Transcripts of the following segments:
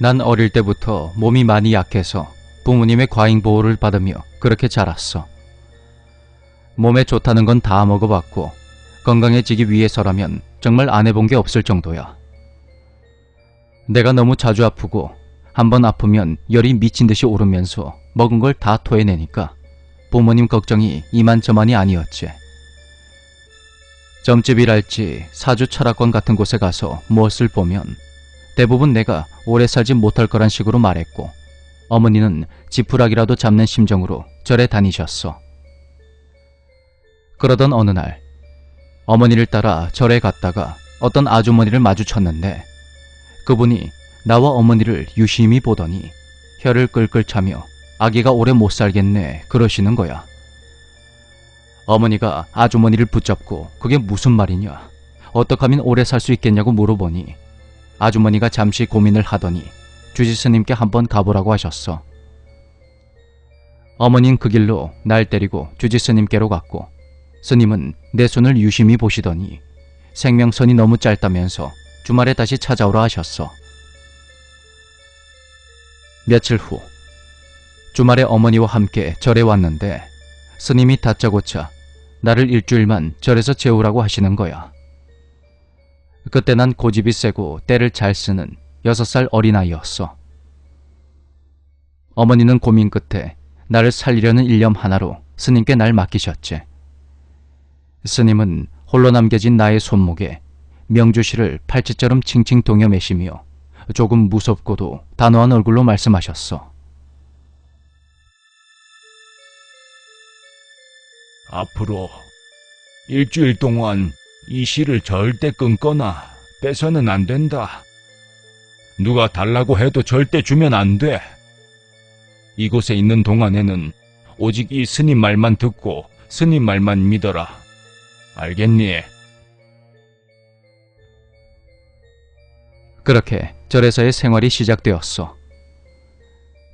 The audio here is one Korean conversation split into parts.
난 어릴 때부터 몸이 많이 약해서 부모님의 과잉 보호를 받으며 그렇게 자랐어. 몸에 좋다는 건 다 먹어봤고 건강해지기 위해서라면 정말 안 해본 게 없을 정도야. 내가 너무 자주 아프고 한 번 아프면 열이 미친 듯이 오르면서 먹은 걸 다 토해내니까 부모님 걱정이 이만저만이 아니었지. 점집이랄지 사주 철학관 같은 곳에 가서 무엇을 보면 대부분 내가 오래 살지 못할 거란 식으로 말했고 어머니는 지푸라기라도 잡는 심정으로 절에 다니셨어. 그러던 어느 날 어머니를 따라 절에 갔다가 어떤 아주머니를 마주쳤는데 그분이 나와 어머니를 유심히 보더니 혀를 끌끌 차며 아기가 오래 못 살겠네 그러시는 거야. 어머니가 아주머니를 붙잡고 그게 무슨 말이냐 어떻게 하면 오래 살 수 있겠냐고 물어보니 아주머니가 잠시 고민을 하더니 주지 스님께 한번 가보라고 하셨어. 어머닌 그 길로 날 데리고 주지 스님께로 갔고 스님은 내 손을 유심히 보시더니 생명선이 너무 짧다면서 주말에 다시 찾아오라 하셨어. 며칠 후 주말에 어머니와 함께 절에 왔는데 스님이 다짜고짜 나를 일주일만 절에서 재우라고 하시는 거야. 그때 난 고집이 세고 때를 잘 쓰는 여섯 살 어린아이였어. 어머니는 고민 끝에 나를 살리려는 일념 하나로 스님께 날 맡기셨지. 스님은 홀로 남겨진 나의 손목에 명주실을 팔찌처럼 칭칭 동여 매시며 조금 무섭고도 단호한 얼굴로 말씀하셨어. 앞으로 일주일 동안 이 실을 절대 끊거나 빼서는 안 된다. 누가 달라고 해도 절대 주면 안 돼. 이곳에 있는 동안에는 오직 이 스님 말만 듣고 스님 말만 믿어라. 알겠니? 그렇게 절에서의 생활이 시작되었어.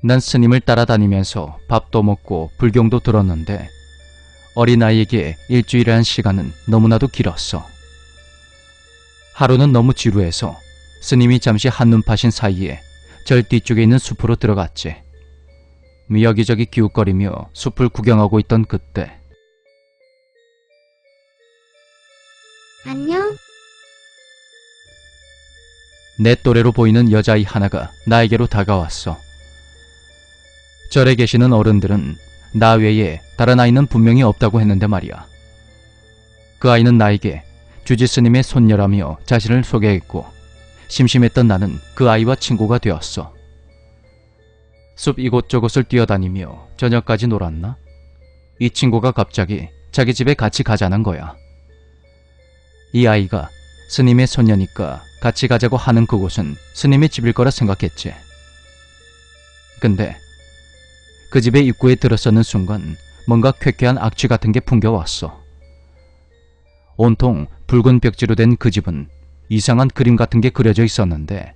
난 스님을 따라다니면서 밥도 먹고 불경도 들었는데 어린아이에게 일주일이라는 시간은 너무나도 길었어. 하루는 너무 지루해서 스님이 잠시 한눈 파신 사이에 절 뒤쪽에 있는 숲으로 들어갔지. 여기저기 기웃거리며 숲을 구경하고 있던 그때 안녕? 내 또래로 보이는 여자아이 하나가 나에게로 다가왔어. 절에 계시는 어른들은 나 외에 다른 아이는 분명히 없다고 했는데 말이야. 그 아이는 나에게 주지 스님의 손녀라며 자신을 소개했고 심심했던 나는 그 아이와 친구가 되었어. 숲 이곳저곳을 뛰어다니며 저녁까지 놀았나? 이 친구가 갑자기 자기 집에 같이 가자는 거야. 이 아이가 스님의 손녀니까 같이 가자고 하는 그곳은 스님의 집일 거라 생각했지. 근데 그 집의 입구에 들어서는 순간 뭔가 쾌쾌한 악취 같은 게 풍겨왔어. 온통 붉은 벽지로 된 그 집은 이상한 그림 같은 게 그려져 있었는데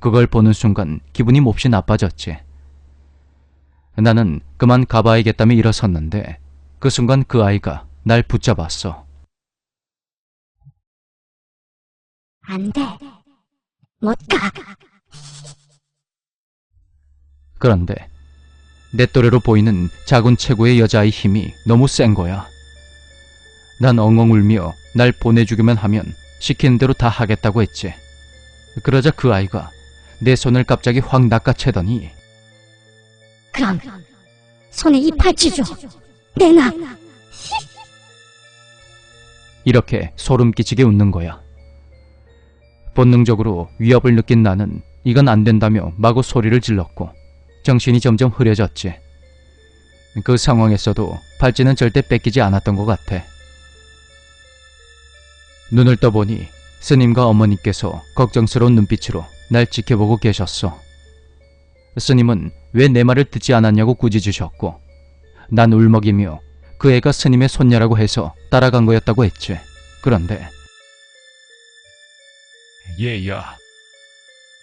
그걸 보는 순간 기분이 몹시 나빠졌지. 나는 그만 가봐야겠다며 일어섰는데 그 순간 그 아이가 날 붙잡았어. 안 돼. 못 가. 그런데 내 또래로 보이는 작은 체구의 여자의 힘이 너무 센 거야. 난 엉엉 울며 날 보내주기만 하면 시키는 대로 다 하겠다고 했지. 그러자 그 아이가 내 손을 갑자기 확 낚아채더니 그럼 손에 이 팔찌 줘. 내놔. 이렇게 소름 끼치게 웃는 거야. 본능적으로 위협을 느낀 나는 이건 안 된다며 마구 소리를 질렀고 정신이 점점 흐려졌지. 그 상황에서도 팔찌는 절대 뺏기지 않았던 것 같아. 눈을 떠보니 스님과 어머니께서 걱정스러운 눈빛으로 날 지켜보고 계셨어. 스님은 왜 내 말을 듣지 않았냐고 꾸짖으셨고 난 울먹이며 그 애가 스님의 손녀라고 해서 따라간 거였다고 했지. 그런데 얘야.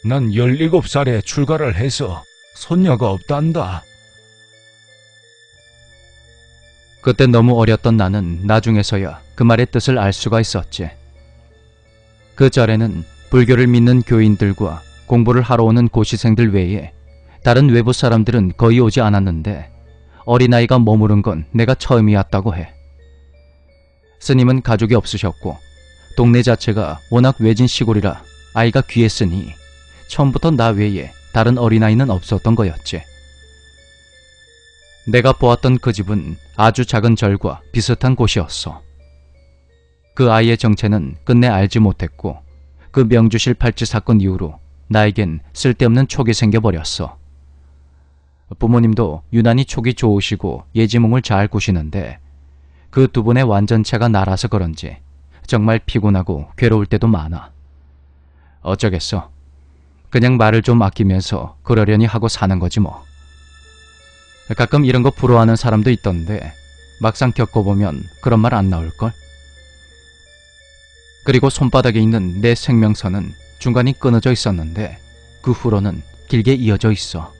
난 17살에 출가를 해서 손녀가 없단다. 그때 너무 어렸던 나는 나중에서야 그 말의 뜻을 알 수가 있었지. 그 절에는 불교를 믿는 교인들과 공부를 하러 오는 고시생들 외에 다른 외부 사람들은 거의 오지 않았는데 어린아이가 머무른 건 내가 처음이었다고 해. 스님은 가족이 없으셨고 동네 자체가 워낙 외진 시골이라 아이가 귀했으니 처음부터 나 외에 다른 어린아이는 없었던 거였지. 내가 보았던 그 집은 아주 작은 절과 비슷한 곳이었어. 그 아이의 정체는 끝내 알지 못했고 그 명주실 팔찌 사건 이후로 나에겐 쓸데없는 촉이 생겨버렸어. 부모님도 유난히 촉이 좋으시고 예지몽을 잘 꾸시는데 그 두 분의 완전체가 나라서 그런지 정말 피곤하고 괴로울 때도 많아. 어쩌겠어. 그냥 말을 좀 아끼면서 그러려니 하고 사는 거지 뭐. 가끔 이런 거 부러워하는 사람도 있던데 막상 겪어보면 그런 말 안 나올걸? 그리고 손바닥에 있는 내 생명선은 중간이 끊어져 있었는데 그 후로는 길게 이어져 있어.